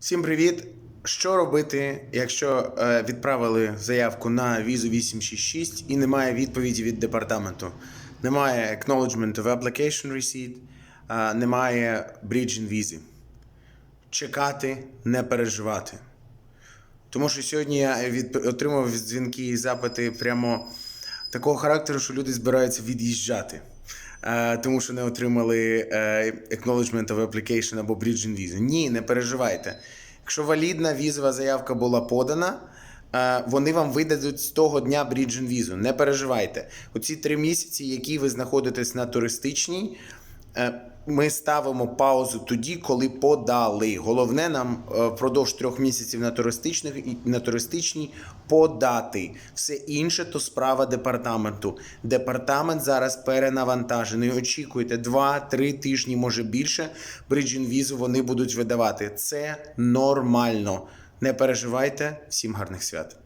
Всім привіт! Що робити, якщо е, відправили заявку на візу 866 і немає відповіді від департаменту? Немає acknowledgement of application receipt, е, немає bridging візи. Чекати, не переживати. Тому що сьогодні я від... отримав дзвінки і запити прямо такого характеру, що люди збираються від'їжджати. Е, тому що не отримали е, acknowledgement of application або bridging візу. Ні, не переживайте. Якщо валідна візова заявка була подана, е, вони вам видадуть з того дня bridging візу. Не переживайте. Оці три місяці, які ви знаходитесь на туристичній, ми ставимо паузу тоді, коли подали. Головне нам е, впродовж трьох місяців на туристичних і на туристичній подати. Все інше то справа департаменту. Департамент зараз перенавантажений. Очікуйте 2-3 тижні, може більше. Бриджін візу вони будуть видавати. Це нормально. Не переживайте. Всім гарних свят.